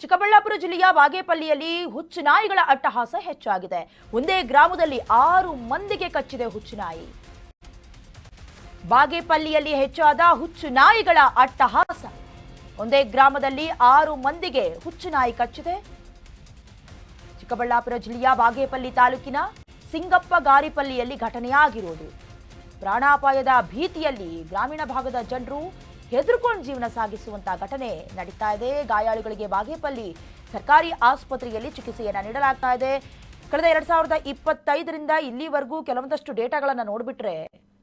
ಚಿಕ್ಕಬಳ್ಳಾಪುರ ಜಿಲ್ಲೆಯ ಬಾಗೇಪಲ್ಲಿಯಲ್ಲಿ ಹುಚ್ಚು ನಾಯಿಗಳ ಅಟ್ಟಹಾಸ ಹೆಚ್ಚಾಗಿದೆ. ಒಂದೇ ಗ್ರಾಮದಲ್ಲಿ ಆರು ಮಂದಿಗೆ ಕಚ್ಚಿದೆ ಹುಚ್ಚು ನಾಯಿ ಬಾಗೇಪಲ್ಲಿಯಲ್ಲಿ ಹೆಚ್ಚಾದ ಹುಚ್ಚು ನಾಯಿಗಳ ಅಟ್ಟಹಾಸ. ಒಂದೇ ಗ್ರಾಮದಲ್ಲಿ ಆರು ಮಂದಿಗೆ ಹುಚ್ಚು ನಾಯಿ ಕಚ್ಚಿದೆ. ಚಿಕ್ಕಬಳ್ಳಾಪುರ ಜಿಲ್ಲೆಯ ಬಾಗೇಪಲ್ಲಿ ತಾಲೂಕಿನ ಸಿಂಗಪ್ಪ ಗಾರಿಪಲ್ಲಿಯಲ್ಲಿ ಘಟನೆಯಾಗಿರುವುದು. ಪ್ರಾಣಾಪಾಯದ ಭೀತಿಯಲ್ಲಿ ಗ್ರಾಮೀಣ ಭಾಗದ ಜನರು ಹೆದರ್ಕೊಂಡು ಜೀವನ ಸಾಗಿಸುವಂತಹ ಘಟನೆ ನಡೀತಾ ಇದೆ. ಗಾಯಾಳುಗಳಿಗೆ ಬಾಗೇಪಲ್ಲಿ ಸರ್ಕಾರಿ ಆಸ್ಪತ್ರೆಯಲ್ಲಿ ಚಿಕಿತ್ಸೆಯನ್ನು ನೀಡಲಾಗ್ತಾ ಇದೆ. ಕಳೆದ ಎರಡ್ ಸಾವಿರದ ಇಪ್ಪತ್ತೈದರಿಂದ ಇಲ್ಲಿವರೆಗೂ ಕೆಲವೊಂದಷ್ಟು ಡೇಟಾಗಳನ್ನು ನೋಡಿಬಿಟ್ರೆ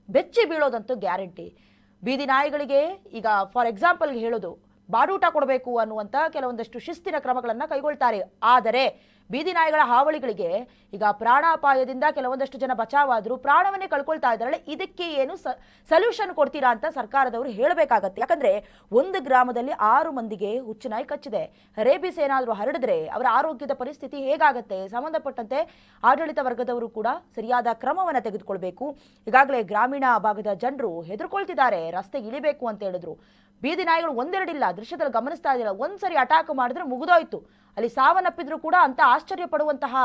ಬೆಚ್ಚಿ ಬೀಳೋದಂತೂ ಗ್ಯಾರಂಟಿ. ಬೀದಿ ನಾಯಿಗಳಿಗೆ ಈಗ ಫಾರ್ ಎಕ್ಸಾಂಪಲ್ಗೆ ಹೇಳೋದು, ಬಾಡೂಟ ಕೊಡಬೇಕು ಅನ್ನುವಂಥ ಕೆಲವೊಂದಷ್ಟು ಶಿಸ್ತಿನ ಕ್ರಮಗಳನ್ನು ಕೈಗೊಳ್ತಾರೆ. ಆದರೆ ಬೀದಿ ನಾಯಿಗಳ ಹಾವಳಿಗಳಿಗೆ ಈಗ ಪ್ರಾಣಾಪಾಯದಿಂದ ಕೆಲವೊಂದಷ್ಟು ಜನ ಬಚಾವಾದರೂ ಪ್ರಾಣವನ್ನೇ ಕಳ್ಕೊಳ್ತಾ ಇದ್ದಾರೆ ಇದಕ್ಕೆ ಏನು ಸೊಲ್ಯೂಷನ್ ಕೊಡ್ತೀರಾ ಅಂತ ಸರ್ಕಾರದವರು ಹೇಳಬೇಕಾಗತ್ತೆ. ಯಾಕಂದ್ರೆ ಒಂದು ಗ್ರಾಮದಲ್ಲಿ ಆರು ಮಂದಿಗೆ ಹುಚ್ಚು ನಾಯಿ ಕಚ್ಚಿದೆ. ರೇಬಿಸ್ ಏನಾದರೂ ಹರಡಿದ್ರೆ ಅವರ ಆರೋಗ್ಯದ ಪರಿಸ್ಥಿತಿ ಹೇಗಾಗತ್ತೆ? ಸಂಬಂಧಪಟ್ಟಂತೆ ಆಡಳಿತ ವರ್ಗದವರು ಕೂಡ ಸರಿಯಾದ ಕ್ರಮವನ್ನು ತೆಗೆದುಕೊಳ್ಬೇಕು. ಈಗಾಗಲೇ ಗ್ರಾಮೀಣ ಭಾಗದ ಜನರು ಹೆದರ್ಕೊಳ್ತಿದ್ದಾರೆ, ರಸ್ತೆ ಇಳಿಬೇಕು ಅಂತ ಹೇಳಿದ್ರು. ಬೀದಿ ನಾಯಿಗಳು ಒಂದೆರಡಿಲ್ಲ, ದೃಶ್ಯದಲ್ಲಿ ಗಮನಿಸ್ತಾ ಇದ್ದಿಲ್ಲ. ಒಂದ್ಸರಿ ಅಟ್ಯಾಕ್ ಮಾಡಿದ್ರೆ ಮುಗಿದೋಯ್ತು. ಅಲ್ಲಿ ಸಾವನ್ನಪ್ಪಿದ್ರು ಕೂಡ ಅಂತ ಆಶ್ಚರ್ಯ ಪಡುವಂತಹ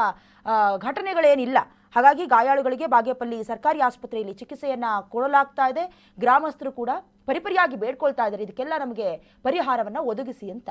ಘಟನೆಗಳೇನಿಲ್ಲ. ಹಾಗಾಗಿ ಗಾಯಾಳುಗಳಿಗೆ ಬಾಗೇಪಲ್ಲಿ ಸರ್ಕಾರಿ ಆಸ್ಪತ್ರೆಯಲ್ಲಿ ಚಿಕಿತ್ಸೆಯನ್ನ ಕೊಡಲಾಗ್ತಾ ಇದೆ. ಗ್ರಾಮಸ್ಥರು ಕೂಡ ಪರಿಪರಿಯಾಗಿ ಬೇಡ್ಕೊಳ್ತಾ ಇದ್ದಾರೆ. ಇದಕ್ಕೆಲ್ಲ ನಮಗೆ ಪರಿಹಾರವನ್ನ ಒದಗಿಸಿ ಅಂತ.